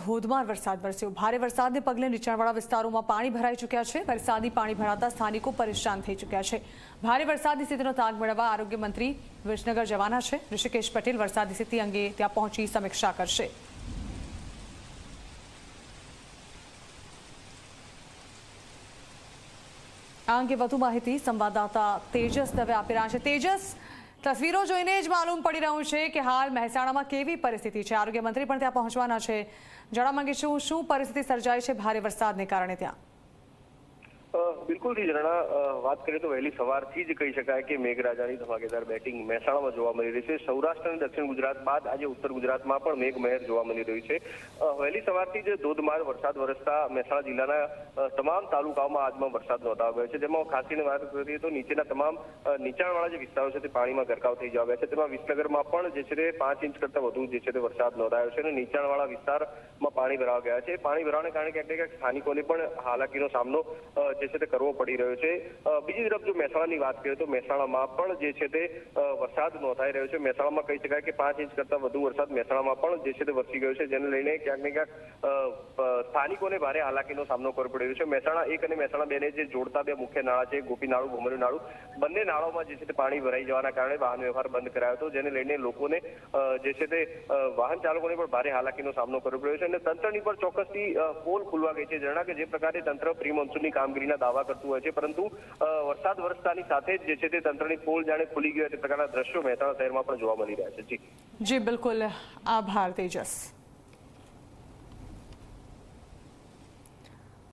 ધોધમાર વરસાદ વરસ્યો. ભારે વરસાદને પગલે નીચાણવાળા વિસ્તારોમાં પાણી ભરાઈ ચૂક્યા છે. વરસાદી પાણી ભરાતા સ્થાનિકો પરેશાન થઈ ચૂક્યા છે. ભારે વરસાદની સ્થિતિનો તાગ મેળવવા આરોગ્ય મંત્રી વિસનગર જવાના છે. ઋષિકેશ પટેલ વરસાદની સ્થિતિ અંગે ત્યાં પહોંચી સમીક્ષા કરશે. આ અંગે વધુ માહિતી સંવાદદાતા તેજસ દવે આપી રહ્યા છે. તેજસ તસવીરો જોઈને જ માલુમ પડી રહ્યું છે કે હાલ મહેસાણામાં કેવી પરિસ્થિતિ છે. આરોગ્ય મંત્રી પણ ત્યાં પહોંચવાના છે. જણાવવા માંગીશું શું પરિસ્થિતિ સર્જાઈ છે ભારે વરસાદને કારણે ત્યાં? અ, બિલકુલથી ઝરણા વાત કરીએ તો વહેલી સવારથી જ કહી શકાય કે મેઘરાજાની ધમાકેદાર બેટિંગ મહેસાણામાં જોવા મળી રહી છે. સૌરાષ્ટ્ર અને દક્ષિણ ગુજરાત બાદ આજે ઉત્તર ગુજરાતમાં પણ મેઘમહેર જોવા મળી રહ્યું છે. વહેલી સવારથી જ ધોધમાર વરસાદ વરસતા મહેસાણા જિલ્લાના તમામ તાલુકાઓમાં આજમાં વરસાદ નોંધાવા ગયો છે. જેમાં ખાસ કરીને વાત કરીએ તો નીચેના તમામ નીચાણવાળા જે વિસ્તારો છે તે પાણીમાં ગરકાવ થઈ જવા છે. તેમાં વિસનગરમાં પણ જે છે તે પાંચ ઇંચ કરતા વધુ જે છે તે વરસાદ નોંધાયો છે અને નીચાણવાળા વિસ્તારમાં પાણી ભરાવા ગયા છે. પાણી ભરાવાને કારણે ક્યાંક ને ક્યાંક સ્થાનિકોને પણ હાલાકીનો સામનો જે છે તે કરવો પડી રહ્યો છે. બીજી તરફ જો મહેસાણાની વાત કરીએ તો મહેસાણામાં પણ જે છે તે વરસાદ નોંધાઈ રહ્યો છે. મહેસાણામાં કહી શકાય કે પાંચ ઇંચ કરતા વધુ વરસાદ મહેસાણામાં પણ જે છે તે વરસી ગયો છે, જેને લઈને ક્યાંક ને ક્યાંક સ્થાનિકોને ભારે હાલાકીનો સામનો કરવો પડી રહ્યો છે. મહેસાણા એક અને મહેસાણા બેને જે જોડતા બે મુખ્ય નાળા છે, ગોપી નાળું, ભૂમરી નાળું, બંને નાળામાં જે છે તે પાણી ભરાઈ જવાના કારણે વાહન વ્યવહાર બંધ કરાયો હતો, જેને લઈને લોકોને જે છે તે વાહન ચાલકોને પણ ભારે હાલાકીનો સામનો કરવો પડ્યો છે. અને તંત્રની પર ચોક્કસથી પોલ ખુલવા ગઈ છે. જણા કે જે પ્રકારે તંત્ર પ્રી મોન્સૂનની કામગીરીના દાવા કરતું હોય છે. પરંતુ વરસાદ વરસતાની સાથે જ જે છે તે તંત્રની પોલ જાણે ખુલી ગયો તે પ્રકારના દ્રશ્યો મહેસાણા શહેરમાં પણ જોવા મળી રહ્યા છે. જી. જી, બિલકુલ. આભાર તેજસ.